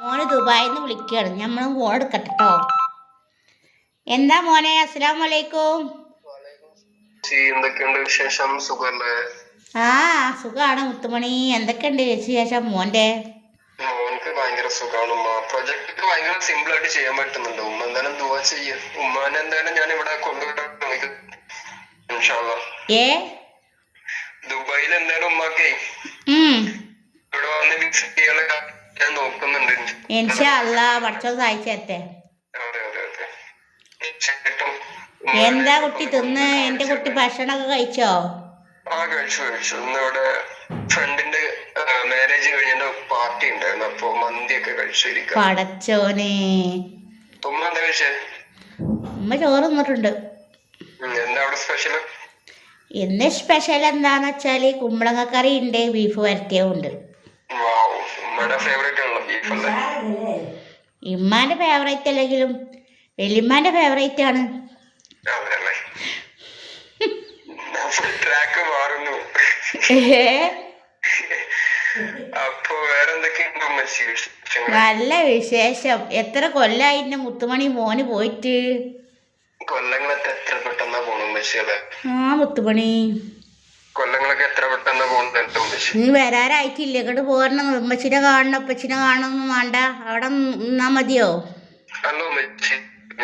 മോന് ദുബായിൽ നിന്ന് വിളിക്കുകയാണ് നമ്മൾ ഫോൺ എടുക്കട്ടെ കേട്ടോ എന്താ മോനെ? അസ്സലാം വലൈക്കും എന്തൊക്കെയുണ്ട് വിശേഷം? സുഖല്ലേ? ആ സുഖാണ്. മുത്തുമണി എന്തൊക്കെയുണ്ട് വിശേഷം മോന്റെ മോൻക്ക് ഭയങ്കര സുഖമാണ് ഉമ്മ പ്രൊജക്ട് ഭയങ്കര സിമ്പിൾ ആയിട്ട് ചെയ്യാൻ പറ്റുന്നുണ്ട്. ഉമ്മ എന്തായാലും ദുവാ ചെയ്യ. ഉമ്മാനെ എന്തായാലും ഞാൻ ഇവിടെ ഏ? ദുബായിൽ എന്തായാലും ഉമ്മാക്കേ ഇവിടെ വന്ന് വിസിറ്റ് ചെയ്യാനുള്ള ഞാൻ നോക്കുന്നുണ്ട്. പഠിച്ചോ എന്താ കുട്ടി തിന്ന്? എന്റെ കുട്ടി ഭക്ഷണമൊക്കെ കഴിച്ചോ? ആ കഴിച്ചു കഴിച്ചു. ഇന്ന് ഇവിടെ ഫ്രണ്ടിന്റെ മാരേജ് കഴിഞ്ഞ പാർട്ടി ഉണ്ടായിരുന്നു. അപ്പൊ മന്തിയൊക്കെ കഴിച്ചിരിക്കാം പടച്ചോനെ. ഉമ്മ എന്താ കഴിച്ചേ? ഉമ്മ ചോറ് തിന്നിട്ടുണ്ട്. എന്താ അവിടെ സ്പെഷ്യൽ ഇന്ന് സ്പെഷ്യൽ എന്താന്ന് വെച്ചാൽ കുമ്പളങ്ങക്കറി ഉണ്ട് ബീഫ് വരട്ടിയതും ഉണ്ട്. വാവ് ഉമ്മയുടെ ഫേവറേറ്റ് ആണല്ലോ ബീഫ് അല്ലേ ഇമ്മാന്റെ ഫേവറേറ്റ് അല്ലെങ്കിലും വെല്ലിമ്മാന്റെ ഫേവറേറ്റ് ആണ്. അതെല്ലേ? ട്രാക്ക് മാറുന്നു. ഏ? അപ്പൊ വേറെ എന്തൊക്കെയുണ്ട് ഉമ്മച്ചി വിശേഷങ്ങൾ നല്ല വിശേഷം. എത്ര കൊല്ലായി എന്റെ മുത്തുമണി മോന് പോയിട്ട്? കൊല്ലങ്ങളൊക്കെ എത്ര പെട്ടെന്നാ പോണു ഉമ്മച്ചി അല്ലേ? ആ മുത്തുമണി. കൊല്ലങ്ങളൊക്കെ എത്ര പെട്ടെന്നാ പോകുന്നുണ്ട് നീ വരാറായിട്ടില്ല? ഇങ്ങോട്ട് പോരണം. ഉമ്മച്ചിനെ കാണണം ഉപ്പച്ചിനെ കാണണം വേണ്ട. അവിടെ നിന്നാ മതിയോ? അല്ല ഉമ്മച്ചി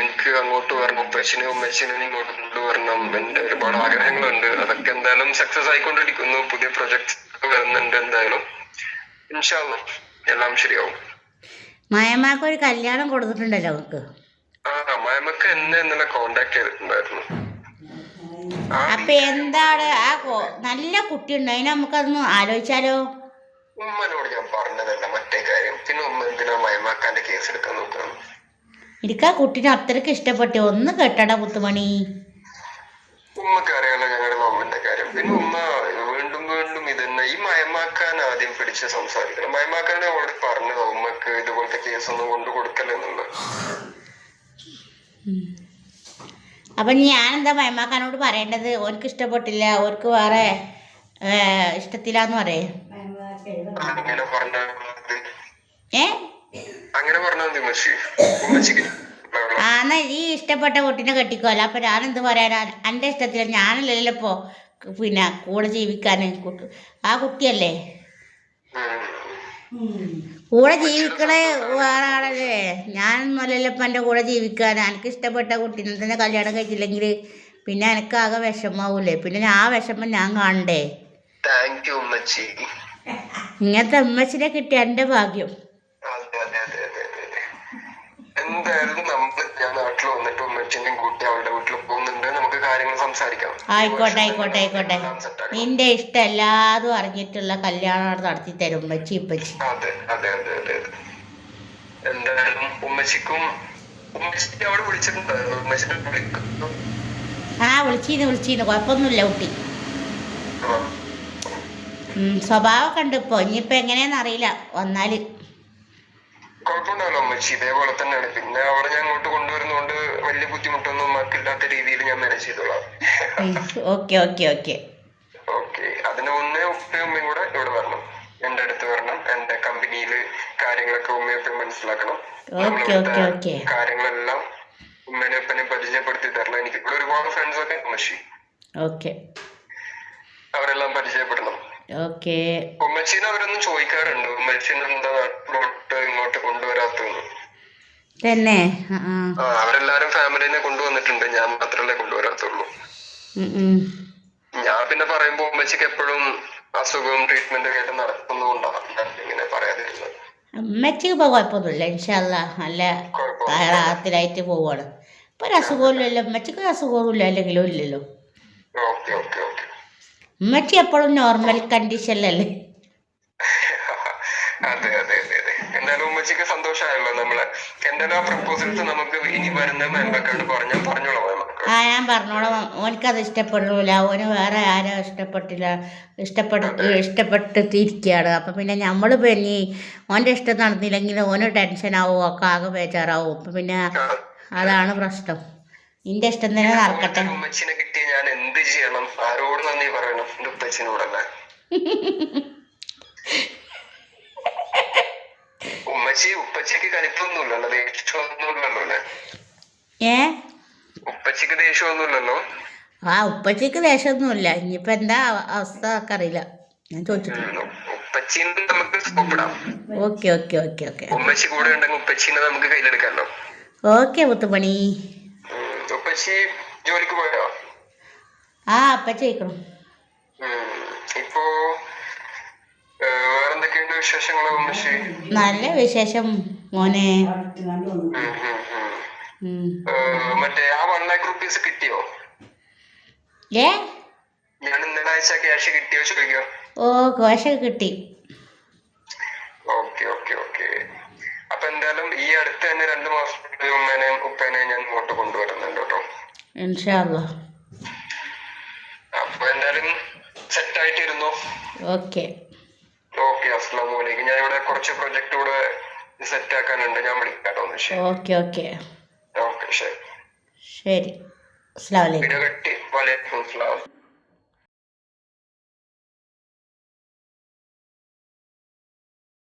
എനിക്ക് അങ്ങോട്ട് വരണം. ഉപ്പച്ചിനെ ഉമ്മച്ചിനെ ഇങ്ങോട്ട് കൊണ്ടുവരണം. എന്റെ ഒരുപാട് ആഗ്രഹങ്ങളുണ്ട്. അതൊക്കെ എന്തായാലും സക്സസ് ആയിക്കൊണ്ടിരിക്കുന്നു. പുതിയ പ്രൊജക്ട്സ് വരുന്നുണ്ട് എന്തായാലും. ഇൻഷാല്ല എല്ലാം ശരിയാവും. മായമ്മക്ക് ഒരു കല്യാണം കൊടുത്തിട്ടുണ്ടല്ലോ അവർക്ക് ആ മായമ്മക്ക് എന്നെ ഇന്നലെ കോണ്ടാക്ട് ചെയ്തിട്ടുണ്ടായിരുന്നു. അപ്പൊ എന്താണ്? ആ നല്ല കുട്ടിയുണ്ട്? അതിന് നമുക്കതൊന്ന് ആലോചിച്ചാലോ? ഉമ്മനോട് ഞാൻ പറഞ്ഞതല്ല മറ്റേ കാര്യം. പിന്നെ ഉമ്മ എന്തിനാ മയമാക്കാന്റെ കേസ് എടുക്കാൻ നോക്കണം എനിക്ക് ആ കുട്ടീനെ അത്രയ്ക്ക് ഇഷ്ടപ്പെട്ടു. ഒന്ന് കെട്ടട മുത്തുമണി ഉമ്മക്ക് അറിയാലോ ഞങ്ങളുടെ ലവിന്റെ കാര്യം. പിന്നെ ഉമ്മ വീണ്ടും വീണ്ടും ഇതന്നെ. ഈ മയമാക്കാൻ ആദ്യം പിടിച്ച് സംസാരിക്കണം. മയമാക്കാനെ ഓൾറെഡി പറഞ്ഞതാ ഉമ്മക്ക് ഇതുപോലത്തെ കേസൊന്നും കൊണ്ടു കൊടുക്കലെന്നുള്ളത് അപ്പം ഞാനെന്താ മയമാക്കാനോട് പറയേണ്ടത്? ഓർക്ക് ഇഷ്ടപ്പെട്ടില്ല. ഓർക്ക് വേറെ ഇഷ്ടത്തിലാന്ന് പറയേ. ഏ? അങ്ങനെ പറഞ്ഞാൽ മതി ഉമ്മച്ചി ഉമ്മച്ചിക്ക് ആ ഈ ഇഷ്ടപ്പെട്ട കുട്ടീനെ കെട്ടിക്കോല. ഞാൻ ഞാനെന്ത് പറയാനാ? എന്റെ ഇഷ്ടത്തില. ഞാനല്ലല്ലോ ഇപ്പൊ പിന്നെ കൂടെ ജീവിക്കാൻ ആ കുട്ടിയല്ലേ. കൂടെ ജീവിക്കണ വേറെ ആളല്ലേ ഞാനൊന്നുമല്ലല്ലോ ഇപ്പം എന്റെ കൂടെ ജീവിക്കാൻ. എനിക്ക് ഇഷ്ടപ്പെട്ട കുട്ടീനെ തന്നെ കല്യാണം കഴിച്ചില്ലെങ്കിൽ പിന്നെ എനിക്ക് ആകെ വിഷമാവൂലേ പിന്നെ ആ വിഷമം ഞാൻ കാണണ്ടേ. ഇങ്ങനത്തെ അമ്മച്ചിനെ കിട്ടിയ എന്റെ ഭാഗ്യം. എന്തായാലും നമ്മൾ ഞാൻ നാട്ടിൽ വന്നിട്ട് ഉമ്മച്ചിന്റെയും കൂട്ടി അവളുടെ വീട്ടിൽ പോകുന്നുണ്ട്. നമുക്ക് കാര്യങ്ങൾ സംസാരിക്കാം. ആയിക്കോട്ടെ ആയിക്കോട്ടെ ആയിക്കോട്ടെ. നിന്റെ ഇഷ്ടം എല്ലാതും അറിഞ്ഞിട്ടുള്ള കല്യാണം അവിടെ നടത്തി തരും ഉമ്മച്ചി ഇപ്പച്ചി അതെ അതെ അതെ അതെ എന്തായാലും ഉമ്മച്ചിക്കും ഉമ്മച്ചിക്ക് അവിടെ വിളിച്ചിട്ടുണ്ടായിരുന്നു. ഉമ്മച്ചിനെ വിളിക്കുന്നു. ആ വിളിച്ചീന്ന് വിളിച്ചീന്ന്. കുഴപ്പമൊന്നുമില്ല കുട്ടി. സ്വഭാവമൊക്കെ ഉണ്ട് ഇപ്പോൾ ഇനിയിപ്പോൾ അറിയില്ല. വന്നാൽ കുഴപ്പമുണ്ടാവില്ല അമ്മച്ചി ഇതേപോലെ തന്നെയാണ്. പിന്നെ അവളെ ഞാൻ അങ്ങോട്ട് കൊണ്ടുവരുന്നതുകൊണ്ട് വലിയ ബുദ്ധിമുട്ടൊന്നും ഉമ്മക്കില്ലാത്ത രീതിയിൽ ഞാൻ മാനേജ് ചെയ്തോളാം. ഓക്കെ ഓക്കെ ഓക്കെ ഓക്കെ അതിന് മുന്നേ ഉപ്പയും ഉമ്മയും കൂടെ ഇവിടെ വരണം. എന്റെ അടുത്ത് വരണം. എന്റെ കമ്പനിയിൽ കാര്യങ്ങളൊക്കെ ഉമ്മയും ഉപ്പയും മനസ്സിലാക്കണം. നമ്മളിവിടുത്തെ കാര്യങ്ങളെല്ലാം ഉമ്മേനെ ഉപ്പനെ പരിചയപ്പെടുത്തി തരണം. എനിക്ക് ഇവിടെ ഒരുപാട് ഫ്രണ്ട്സ് ഒക്കെ അമ്മച്ചി ഓക്കെ അവരെല്ലാം പരിചയപ്പെടണം. ഓക്കെ ഉമ്മച്ചീനെ അവരൊന്നും ചോദിക്കാറുണ്ട്? ഉമ്മച്ചീനെ എന്താ ഇങ്ങോട്ട് കൊണ്ടുവരാത്തതെന്ന് തന്നെ? അവരെല്ലാരും ഫാമിലിനെ കൊണ്ടുവന്നിട്ടുണ്ട്. ഞാൻ മാത്രമല്ലേ കൊണ്ടുവരാത്തുള്ളൂ. ഞാൻ പിന്നെ പറയുമ്പോ ഉമ്മച്ചിക്ക് എപ്പോഴും അസുഖവും ട്രീറ്റ്മെന്റ് ഒക്കെ ആയിട്ട് നടക്കുന്നതുകൊണ്ടാണ് ഇങ്ങനെ പറയാതിരുന്നത്. അമ്മച്ചിക്ക് ഇപ്പൊ കുഴപ്പമൊന്നുമില്ല ഇൻഷാല്ല നല്ല. റാഹത്തിലായിട്ട് പോവാണ്. ഇപ്പൊ ഒരു അസുഖമില്ലല്ലോ അമ്മച്ചിക്ക് അസുഖമില്ല അസുഖമൊന്നുമില്ല അല്ലെങ്കിലും ഇല്ലല്ലോ. അമ്മച്ചി എപ്പോഴും നോർമൽ കണ്ടീഷനിലല്ലേ അതെ അതെ അതെ. എന്തായാലും ഉമ്മച്ചിക്ക് സന്തോഷമായല്ലോ നമ്മൾ. എന്തായാലും ആ പ്രപ്പോസൽസ് നമുക്ക് ഇനി വരുന്ന മെമ്പർക്കായിട്ട് പറഞ്ഞ പറഞ്ഞോളാം ആ ഞാൻ പറഞ്ഞോളാം. ഓനക്കത് ഇഷ്ടപ്പെടില്ല ഓന് വേറെ ആരും ഇഷ്ടപ്പെട്ടില്ല. ഇഷ്ടപ്പെട്ട് ഇഷ്ടപ്പെട്ട് തിരിക്കുകയാണ് അപ്പം പിന്നെ നമ്മൾ പിന്നെ ഓന്റെ ഇഷ്ടം നടന്നില്ലെങ്കിൽ ഓന് ടെൻഷനാവും ഒക്കെ ആകെ ബേജാറാവും. അപ്പം പിന്നെ അതാണ് പ്രശ്നം. നിന്റെ ഇഷ്ടം തന്നെ നടക്കട്ടെ. ഉമ്മച്ചിനെ കിട്ടിയ ഞാൻ എന്ത് ചെയ്യണം? ആരോട് നന്ദി പറയണം? എന്റെ ഉമ്മച്ചി ഉപ്പച്ചിക്ക് കലിപ്പൊന്നുമില്ലല്ലോ ദേഷ്യമൊന്നുമില്ലല്ലോ അല്ലെ ഏ? ഉപ്പച്ചിക്ക് ദേഷ്യമൊന്നുമില്ലല്ലോ? ആ ഉപ്പച്ചിക്ക് ദേഷ്യമൊന്നുമില്ല. ഇനിയിപ്പോ എന്താ അവസ്ഥ അറിയില്ല. ഞാൻ ചോദിച്ചിട്ടില്ല. ഉപ്പച്ചീനെ നമുക്ക് സ്കോപ്പിടാം ഓക്കെ ഓക്കെ ഓക്കെ ഓക്കെ. ഉമ്മച്ചി കൂടെ ഉണ്ടെങ്കിൽ ഉപ്പച്ചീനെ നമുക്ക് കയ്യിലെടുക്കാമല്ലോ. ഓക്കെ മുത്തുമണി. ഉം, ഉപ്പച്ചി ജോലിക്ക് പോയോ? ആ അപ്പച്ചി ചോദിക്കണം ഇപ്പോ ഏ, വേറെന്തൊക്കെയുണ്ട് വിശേഷങ്ങൾ ഉമ്മച്ചി? നല്ല വിശേഷം മോനെ. മറ്റേ ആ വൺ ലാക്ക് റുപ്പീസ് കിട്ടിയോ? ഏ? ഞാൻ ഇന്നലെ അയച്ച ക്യാഷ് കിട്ടിയോ ചോദിക്കോ? ഓ കോശ കിട്ടി. Okay okay okay. അപ്പൊ എന്തായാലും ഈ അടുത്ത് തന്നെ രണ്ട് മാസം ഉമ്മേനെയും ഉപ്പേനെയും ഞാൻ ഇങ്ങോട്ട് കൊണ്ടുവരുന്നുണ്ട് കേട്ടോ. ഇൻഷാല്ല അപ്പൊ എന്തായാലും സെറ്റ് ആയിട്ടിരുന്നു? ഓക്കെ. ഓക്കെ അസ്ലാം വലൈക്കും ഞാൻ ഇവിടെ കുറച്ച് പ്രൊജക്ട് കൂടെ സെറ്റ് ആക്കാനുണ്ട്. ഞാൻ വിളിക്കാട്ടോ ഓക്കെ ഓക്കെ. ഓക്കെ ശരി. ശരി. അസ്സാം വലൈക്കും